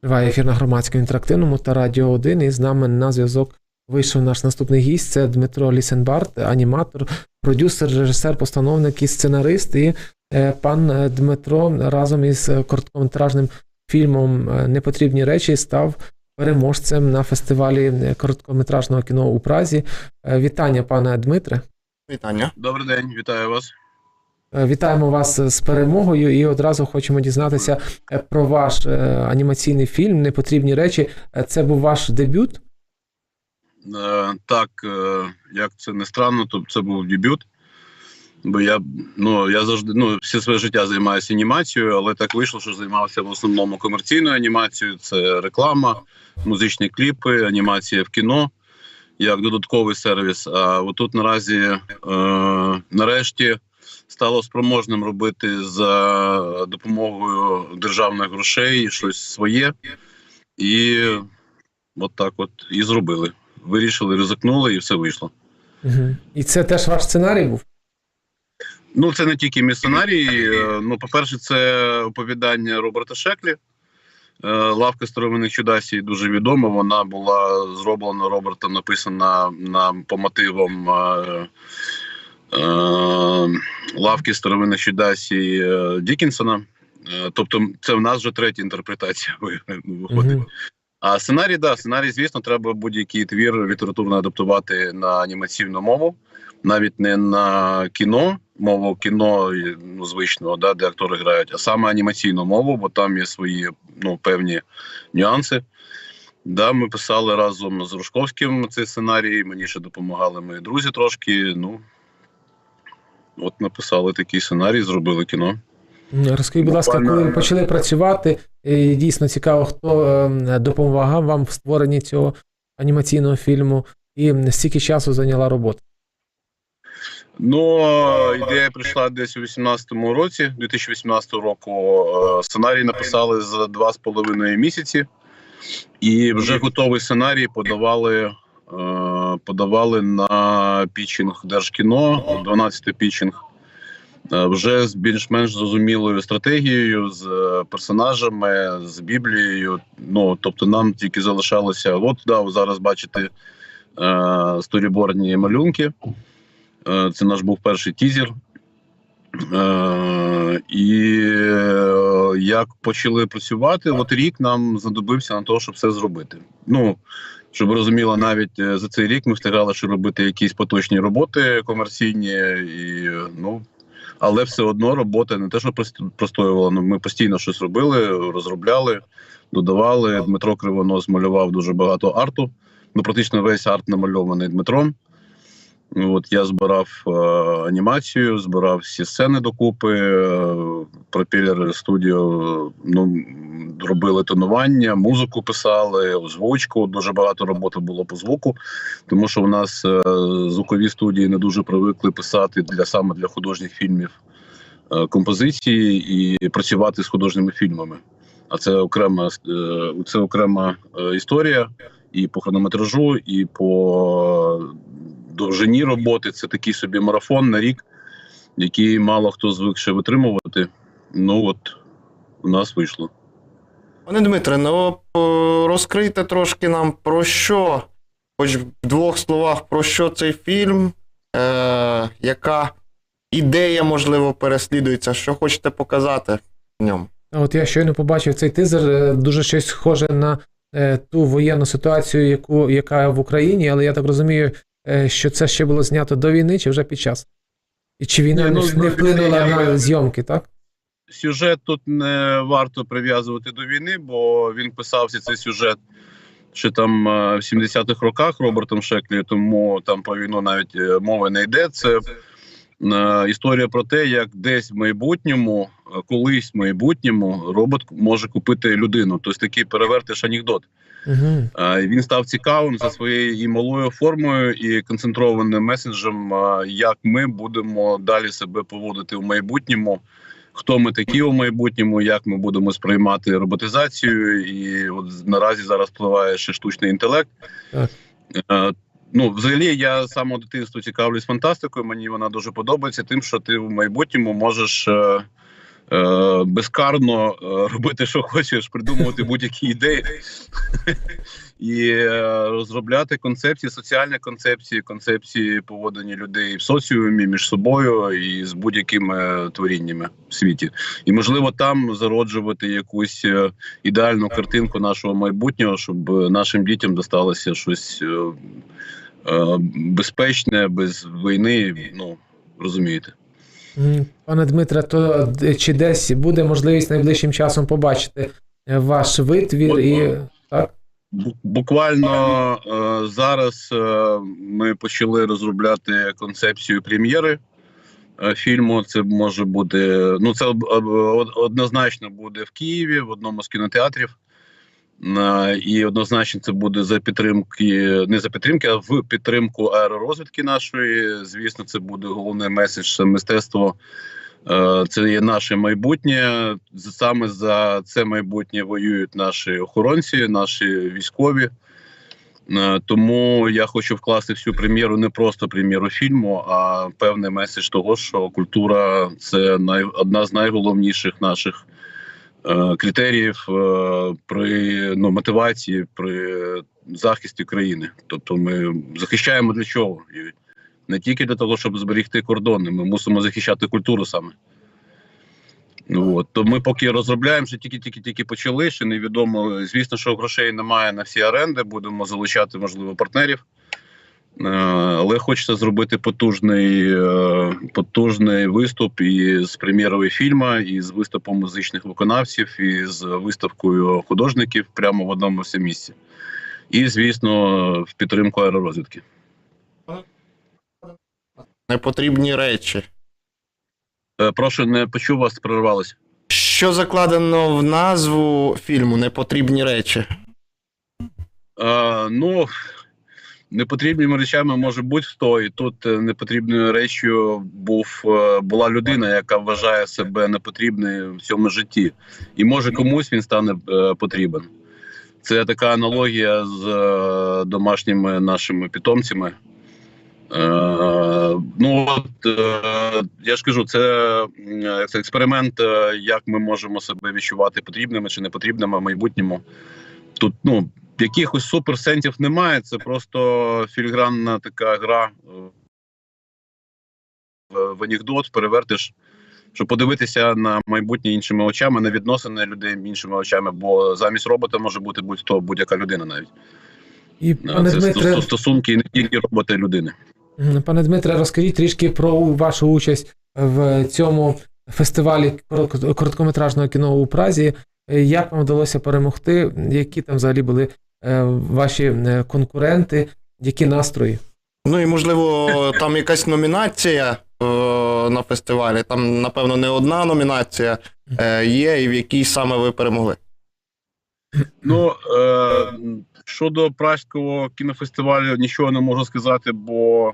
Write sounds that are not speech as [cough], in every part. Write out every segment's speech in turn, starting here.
Триває ефір на громадському інтерактивному та Радіо 1. І з нами на зв'язок вийшов наш наступний гість. Це Дмитро Лісенбарт, аніматор, продюсер, режисер, постановник і сценарист. І е, пан е, Дмитро разом із е, короткометражним фільмом Непотрібні речі став переможцем на фестивалі короткометражного кіно у Празі. Вітання, пане Дмитре. Вітання. Добрий день, вітаю вас. Е, Вітаємо вас з перемогою і одразу хочемо дізнатися е, про ваш е, анімаційний фільм Непотрібні речі. Е, Це був ваш дебют. Е, так, е, як це не странно, то це був дебют. Бо я ну я завжди ну все своє життя займаюся анімацією, але так вийшло, що займався в основному комерційною анімацією. Це реклама, музичні кліпи, анімація в кіно як додатковий сервіс. А отут наразі е, нарешті стало спроможним робити за допомогою державних грошей щось своє, і от так от і зробили. Вирішили, ризикнули, і все вийшло. Угу. І це теж ваш сценарій був? Ну, це не тільки мій сценарій. Ну, по-перше, це оповідання Роберта Шеклі. Е, Лавка старовинних чудасій дуже відома. Вона була зроблена Робертом, написана на по мотивам е, лавки старовинних чудасій е, Дікінсона. Е, Тобто, це в нас вже третя інтерпретація виходить. А сценарій, да, сценарій, звісно, треба будь-який твір літературно адаптувати на анімаційну мову, навіть не на кіно, мову кіно ну, звичного, да, де актори грають, а саме анімаційну мову, бо там є свої ну, певні нюанси. Да, ми писали разом з Рушковським цей сценарій. Мені ще допомагали мої друзі трошки. Ну от написали такий сценарій, зробили кіно. Розкажіть, будь ласка, коли ви почали працювати, і дійсно цікаво, хто е, допомагав вам в створенні цього анімаційного фільму, і стільки часу зайняла робота. Ну, ідея прийшла десь у 18-му році, 2018 року. Е, Сценарій написали за два з половиною місяці, і вже готовий сценарій подавали, е, подавали на пітчинг Держкіно, 12-й пітчинг. Е, Вже з більш-менш зрозумілою стратегією, з е, персонажами, з Біблією. Ну тобто, нам тільки залишалося. От да, зараз бачите е, сторібордні малюнки. Е, Це наш був перший тізер. Е, І е, як почали працювати, от рік нам знадобився на те, щоб все зробити. Ну, щоб ви розуміли, навіть е, за цей рік ми встигали ще робити якісь поточні роботи комерційні, і, е, ну, але все одно робота не те, що прост- простоювала. Ну, ми постійно щось робили, розробляли, додавали. Дмитро Кривонос малював дуже багато арту. Ну, практично весь арт намальований Дмитром. От я збирав е, анімацію, збирав всі сцени докупи. Е, Пропілер студіо ну, робили тонування, музику писали, озвучку. Дуже багато роботи було по звуку, тому що у нас е, звукові студії не дуже привикли писати для саме для художніх фільмів е, композиції і працювати з художніми фільмами. А це окрема е, це окрема історія і по хронометражу, і по довжині роботи. Це такий собі марафон на рік, який мало хто звик ще витримувати. Ну от у нас вийшло. Пане Дмитре, ну розкрийте трошки нам про що, хоч в двох словах, про що цей фільм, е, яка ідея, можливо, переслідується, що хочете показати в ньому. От я щойно побачив цей тизер, е, дуже щось схоже на е, ту воєнну ситуацію, яку, яка в Україні, але я так розумію, е, що це ще було знято до війни чи вже під час? І чи війна Ні, ну, не, не вплинула я- на зйомки, так? Сюжет тут не варто прив'язувати до війни, бо він писався цей сюжет ще там е, в 70-х роках Робертом Шеклі, тому там про війну навіть е, мови не йде. Це е, історія про те, як десь в майбутньому, колись в майбутньому, робот може купити людину. Тобто такий перевертиш анекдот. Угу. Він став цікавим за своєю і малою формою, і концентрованим меседжем, як ми будемо далі себе поводити в майбутньому. Хто ми такі у майбутньому, як ми будемо сприймати роботизацію, і от наразі зараз впливає ще штучний інтелект. Так. Е, Ну, взагалі, я з самого дитинства цікавлюсь фантастикою. Мені вона дуже подобається, тим, що ти в майбутньому можеш е, е, безкарно е, робити, що хочеш, придумувати будь-які ідеї і е, розробляти концепції, соціальні концепції, концепції поводження людей в соціумі між собою і з будь-якими творіннями в світі. І можливо там зароджувати якусь е, ідеальну картинку нашого майбутнього, щоб е, нашим дітям досталося щось. е, е, безпечне, без війни. Ну розумієте. Пане Дмитре, то чи десь буде можливість найближчим часом побачити е, ваш витвір і так? Бу- Буквально е, зараз е, ми почали розробляти концепцію прем'єри е, фільму. Це може бути. Ну це об- однозначно буде в Києві в одному з кінотеатрів. І однозначно це буде за підтримки, не за підтримки, а в підтримку аеророзвідки нашої. Звісно, це буде головний меседж мистецтво. Е, Це є наше майбутнє. Саме за це майбутнє воюють наші охоронці, наші військові. Е, Тому я хочу вкласти всю прем'єру не просто прем'єру фільму, а певний меседж того, що культура це най, одна з найголовніших наших е, критеріїв е, при ну, мотивації, при захисті країни. Тобто ми захищаємо для чого? Не тільки для того, щоб зберегти кордони, ми мусимо захищати культуру саме. Ну, от. То ми поки розробляємо, що тільки-тільки-тільки почали, ще невідомо. Звісно, що грошей немає на всі оренди, будемо залучати, можливо, партнерів. Е, Але хочеться зробити потужний, е, потужний виступ і з прем'єрою фільму, і з виступом музичних виконавців, і з виставкою художників прямо в одному місці. І, звісно, в підтримку аеророзвідки. Непотрібні речі. Е, Прошу, не почув вас, прервалося. Що закладено в назву фільму Непотрібні речі? Е, ну, непотрібними речами може бути хто, і тут е, непотрібною речою був, е, була людина, яка вважає себе непотрібною в цьому житті. І може комусь він стане е, потрібен. Це така аналогія з е, домашніми нашими питомцями. Е, ну от е, я ж кажу, це, це експеримент, е, як ми можемо себе відчувати потрібними чи непотрібними в майбутньому. Тут ну якихось суперсенсів немає. Це просто філігранна така гра е, в, в анекдот, перевертиш, щоб подивитися на майбутнє іншими очами, на відносини людей іншими очами, бо замість робота може бути будь-хто, будь-яка людина навіть. І Е, пане Це Дмитре, стосунки не тільки робота і людини. Пане Дмитре, розкажіть трішки про вашу участь в цьому фестивалі короткометражного кіно у Празі. Як вам вдалося перемогти? Які там взагалі були е, ваші е, конкуренти, які настрої? Ну і можливо, там якась номінація е, на фестивалі. Там, напевно, не одна номінація е, є, і в якій саме ви перемогли. Ну е, щодо пражського кінофестивалю, нічого не можу сказати, бо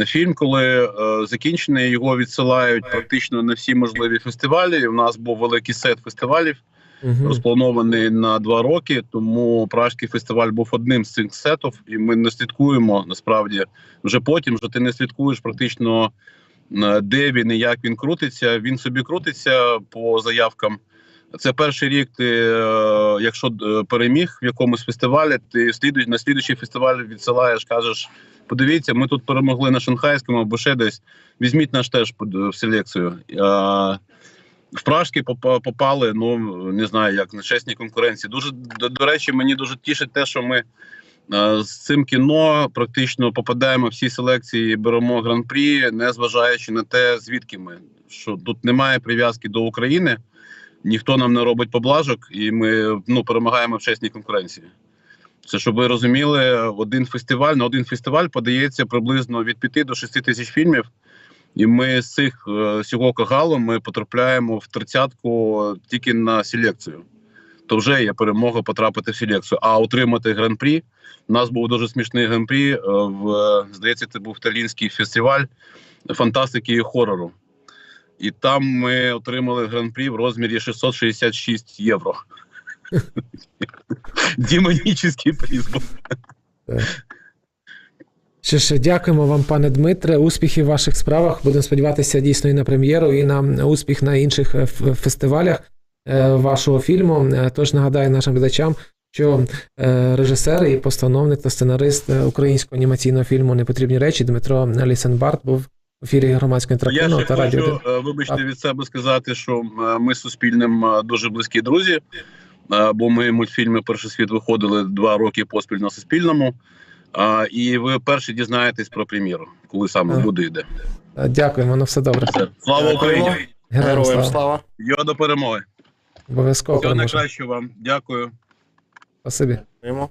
е, фільм, коли е, закінчений, його відсилають практично на всі можливі фестивалі. У нас був великий сет фестивалів, Мгм. розпланований на два роки. Тому пражський фестиваль був одним з цих сетів, і ми не слідкуємо насправді вже потім. Вже ти не слідкуєш практично. е, Де він і як він крутиться, він собі крутиться по заявкам. Це перший рік. Ти, е, якщо е, переміг в якомусь фестивалі, ти слідуй, на слідуючий фестиваль відсилаєш, кажеш: подивіться, ми тут перемогли на шанхайському або ще десь. Візьміть наш теж под- в селекцію. Е, В Пражки попа- попали, ну не знаю, як на чесній конкуренції. Дуже до, до речі, мені дуже тішить те, що ми е, з цим кіно практично попадаємо в всі селекції, беремо гран-прі, не зважаючи на те, звідки ми. Що тут немає прив'язки до України ніхто нам не робить поблажок, і ми ну, перемагаємо в чесній конкуренції. Це щоб ви розуміли, один фестиваль на один фестиваль подається приблизно від 5 до 6 тисяч фільмів. І ми з цих е, цього кагалу ми потрапляємо в тридцятку тільки на селекцію. То вже є перемога потрапити в селекцію. А отримати гран-прі. У нас був дуже смішний гран-прі. е, В е, здається, це був італійський фестиваль фантастики і хорору. І там ми отримали гран-прі в розмірі 666 євро. [laughs] Демонічний приз був. Що ж, дякуємо вам, пане Дмитре. Успіхів в ваших справах. Будемо сподіватися дійсно і на прем'єру, і на успіх на інших е, фестивалях е, вашого фільму. Е, Тож нагадаю нашим глядачам, що режисер і постановник та сценарист українського анімаційного фільму Непотрібні речі Дмитро Лісенбарт був в ефірі громадського Я інтерактивного та радіо. хочу, 1. е, вибачте, Так. від себе сказати, що е, ми з Суспільним е, дуже близькі друзі, бо ми мультфільми Перший світ виходили два роки поспіль на Суспільному. І ви перші дізнаєтесь про прем'єру, коли саме буде йде. Дякуємо, на все добре. Слава Україні! Героям Героям слава. слава. Йо до перемоги! Обов'язково Всього найкращого вам. Дякую. Спасибі. Дякуємо.